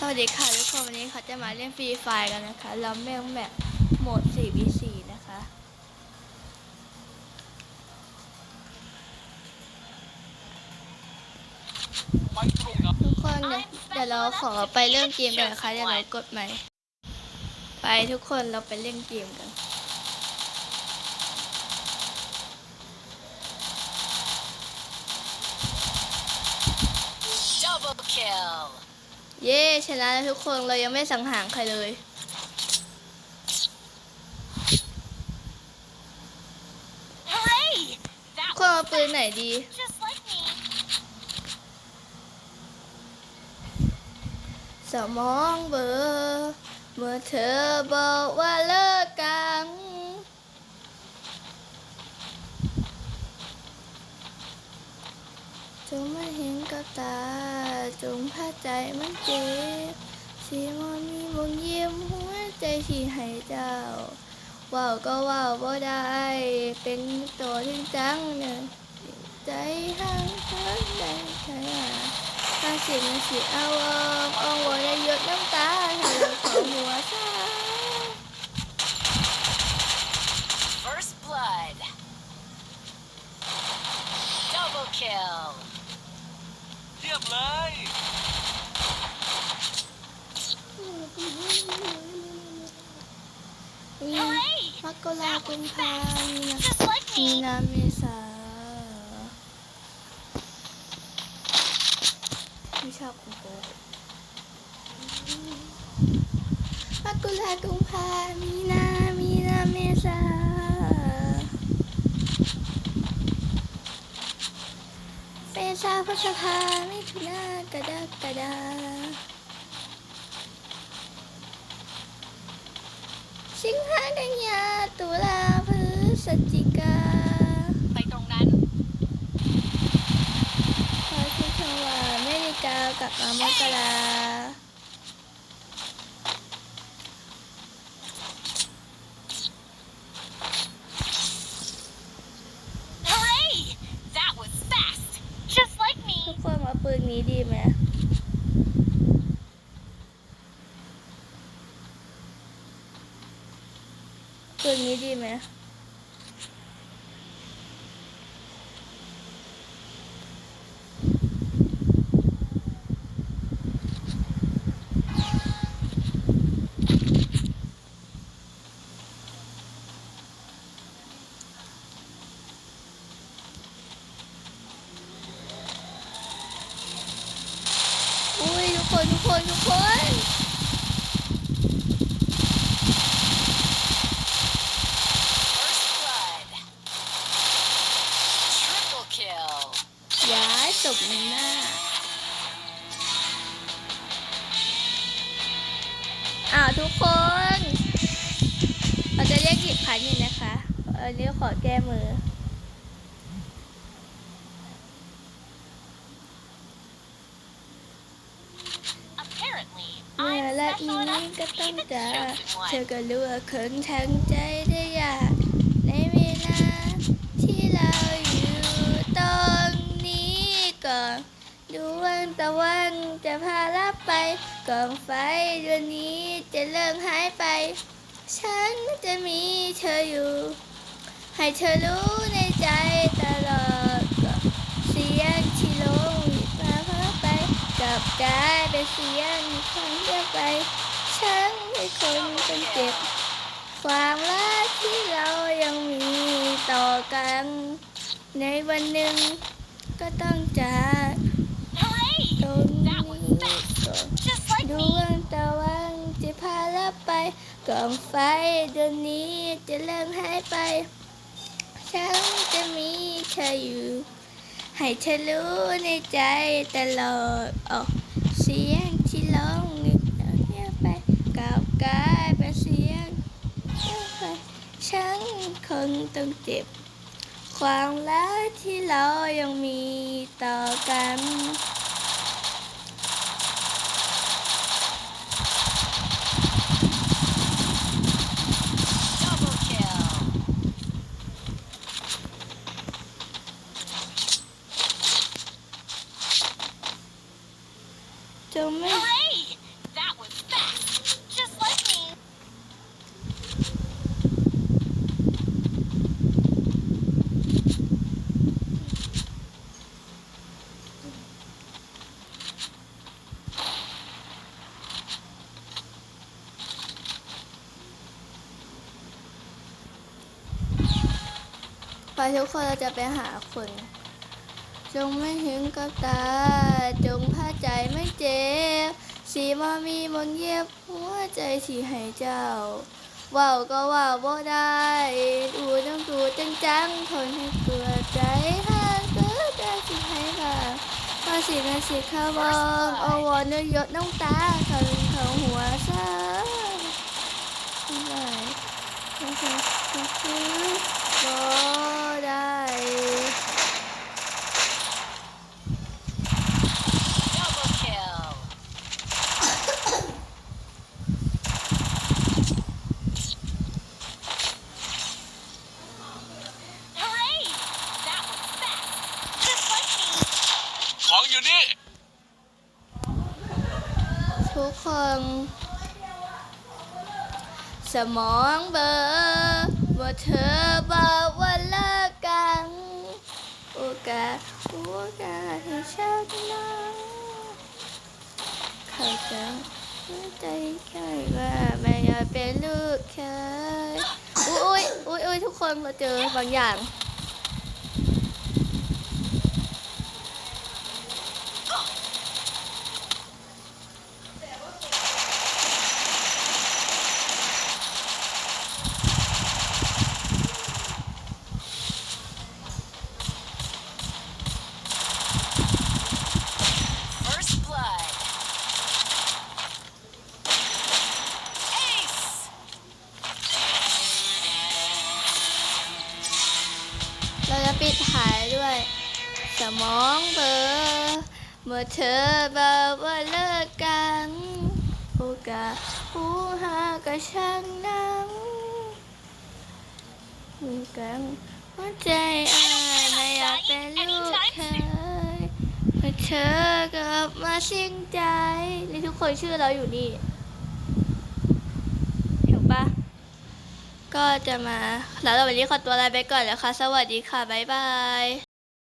สวัสดีค่ะทุกคนวันนี้เขาจะมาเล่นฟรีไฟกันนะคะเราแม่งแบบโหมด 4v4 นะคะ ทุกคนเดี๋ยวเดี๋ยวเราขอไปเริ่มเกมกันนะคะเดี๋ยวเรากดใหม่ ไปทุกคนเราไปเล่นเกมกัน Double kill. เย้ชนะแล้วทุกคนเรายังไม่สังหารใครเลย Hooray! ทุ That กคนเอาปืนไหนดี just like me. สมองเบลอร์ เมื่อเธอบอกว่าเลิกกัน จงไม่เห็นกับตา จงพาใจมันเจ็บสีมันมีบงเยิ้มหัวใจที่ให้เจ้าว่าวก็ว่าวบ่ได้ เป็นตัวที่จังเนี่ยใจห่างเธอได้แค่ถ้าเสียงสิเอาออกออกว่าได้หยดน้ำตาเธอของหัวใจ Double kill. เยี่ยมเลยมี Hooray! มกรากุมภามีนา Just like มี me. นาเมษาไม่ชอบคุณโกมกรากุมภามีนามีนาเมษา เมษาพฤษภามิถุนากรกฎาสิงหากันยาตุลาพฤศจิกาไปตรงนั้นพอที่จังหวะอเมริกากลับมามกรา นี้ดีไหมปืนนี้ดีไหม อุ้ย ทุกคนทุกคนทุกคน First blood. Triple kill. ย้ายจบในหน้า อ้าวทุกคน เราจะเรียกกี่พันอยู่นะคะเออเรียกขอแก้มือ Apparently, เมื่อ I'm ละอี special นี้ enough ก็ to ต้อง be the จะ chosen เธอ one. ก็รู้ว่าเขินทางใจได้ยากในเวลาที่เราอยู่ตรงนี้ก่อนดูวันตะวันจะพาลับไปกองไฟดวงนี้จะเริ่มหายไป ฉันจะมีเธออยู่ ให้เธอรู้ในใจตลอดกับเสียงที่ลงพาพาไปก ลับกลายเป็นเสียงความเรียกไปฉันเป็นคนเป็นเจ็บ ความรักที่เรายังมีต่อกัน ในวันหนึ่งก็ต้องจาก Hooray! ตรงนี้ก่อน Just like ดว me. งตะวันจะพาลับไปกองไฟดวงนี้จะเริ่มหายไป ฉันจะมีเธออยู่ ให้เธอรู้ในใจตลอดออกเสียงที่ร้องเงียบไปกลับกลายเป็นเสียงฉันคงต้องเจ็บ ความรักที่เรายังมีต่อกัน Double kill. จงไม่ Hooray! ทุกคนเราจะไปหาคน จงไม่ถึงกับตา จงพาใจไม่เจ็บ สีมามีมนต์เย็บหัวใจที่ให้เจ้าว้าวก็ว่าบ่ได้ดูต้องดูจังจังทนให้เกลือใจหากเกิดได้สิให้ค่ะว่าสินาสิข้าวองเอาวอนด้วยยศน้องตาเขาเขาหัวซาไม่ได้ไม่ได้ก็คือ ของอยู่นี่ ทุกคน สมองเบอร์ ว่าเธอบอกว่าเลิกกัน โอกาสโอกาสให้ฉันนั้นเข้าใจไม่ใจใค่ว่าไม่อยากเป็นลูกเคยอุ้ยอุ้ยอุ้ยทุกคนมาเจอบางอย่าง เมื่อเธอบอกว่าเลิกกันโอกาสผู้หากระช่างนั้นมีกันหัวใจอายไม่อยากเป็นลูกเคยเมื่อเธอกลับมาสิ้นใจนี่ทุกคนชื่อเราอยู่นี่เห็นปะก็จะมาแล้ววันนี้ขอตัวลาไปก่อนแล้วค่ะ สวัสดีค่ะ บ๊ายบาย